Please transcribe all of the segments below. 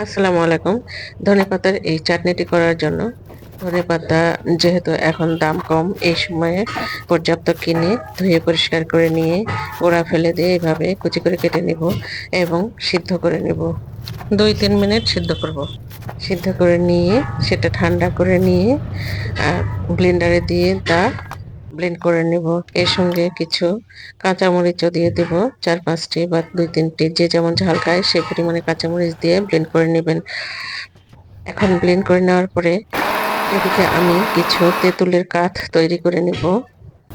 আসসালামু আলাইকুম। ধনে পাতার এই চাটনিটি করার জন্য ধনে পাতা যেহেতু এখন দাম কম, এই সময়ে পর্যাপ্ত কিনে ধুয়ে পরিষ্কার করে নিয়ে গোড়া ফেলে দিয়ে এইভাবে কুচি করে কেটে নিব এবং সিদ্ধ করে নিব। দুই তিন মিনিট সিদ্ধ করব। সিদ্ধ করে নিয়ে, সেটা ঠান্ডা করে নিয়ে ব্লেন্ডারে দিয়ে তা ব্লেন্ড করে নেব। এর সঙ্গে কিছু কাঁচামরিচও দিয়ে দেব, চার পাঁচটি বা দুই তিনটি। যে যেমন ঝাল খায় সেই পরিমাণে কাঁচামরিচ দিয়ে ব্লেন্ড করে নেবেন। এখন ব্লেন্ড করে নেওয়ার পরে এদিকে আমি কিছু তেঁতুলের কাঠ তৈরি করে নেব।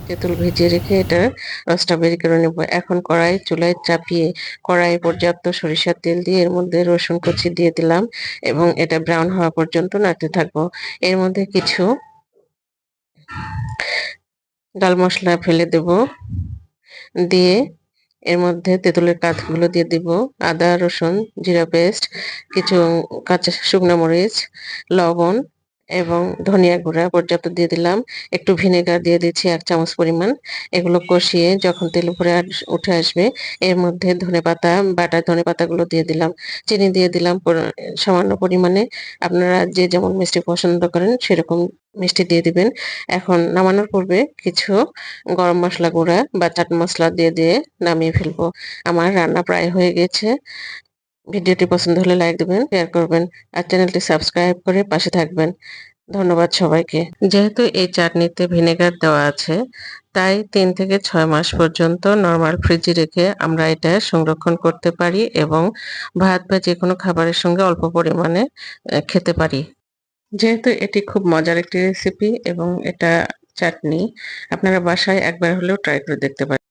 তেঁতুল ভিজিয়ে রেখে এটা রসটা বের করে নেব। এখন কড়াই, চুলায় চাপিয়ে কড়াই পর্যাপ্ত সরিষার তেল দিয়ে এর মধ্যে রসুন কুচি দিয়ে দিলাম এবং এটা ব্রাউন হওয়া পর্যন্ত নাড়তে থাকব। এর মধ্যে কিছু ডাল মশলা ফেলে দেব। দিয়ে এর মধ্যে তেঁতুলের কাঠগুলো দিয়ে দিব। আদা, রসুন, জিরা পেস্ট, কিছু কাঁচা শুকনো মরিচ, লবণ এবং ধনিয়া গুঁড়া পর্যাপ্ত দিয়ে দিলাম। একটু ভিনেগার দিয়ে দিচ্ছি এক চামচ পরিমাণ। এগুলো কষিয়ে যখন তেল উপরে উঠে আসবে, এর মধ্যে ধনে পাতা বাটা ধনে পাতাগুলো দিয়ে দিলাম। চিনি দিয়ে দিলাম সামান্য পরিমাণে। আপনারা যে যেমন মিষ্টি পছন্দ করেন, সেরকম মিষ্টি দিয়ে দিবেন। এখন নামানোর পূর্বে কিছু গরম মশলা গুঁড়া বা চাট মশলা দিয়ে দিয়ে নামিয়ে ফেলব। আমার রান্না প্রায় হয়ে গেছে। ভিডিওটি পছন্দ হলে লাইক দেবেন, শেয়ার করবেন আর চ্যানেলটি সাবস্ক্রাইব করে পাশে থাকবেন। ধন্যবাদ সবাইকে। যেহেতু এই চাটনিতে ভিনেগার দেওয়া আছে, তাই তিন থেকে ছয় মাস পর্যন্ত নর্মাল ফ্রিজে রেখে আমরা এটা সংরক্ষণ করতে পারি এবং ভাত বা যে কোনো খাবারের সঙ্গে অল্প পরিমাণে খেতে পারি। যেহেতু এটি খুব মজার একটি রেসিপি এবং এটা চাটনি, আপনারা বাসায় একবার হলেও ট্রাই করে দেখতে পারেন।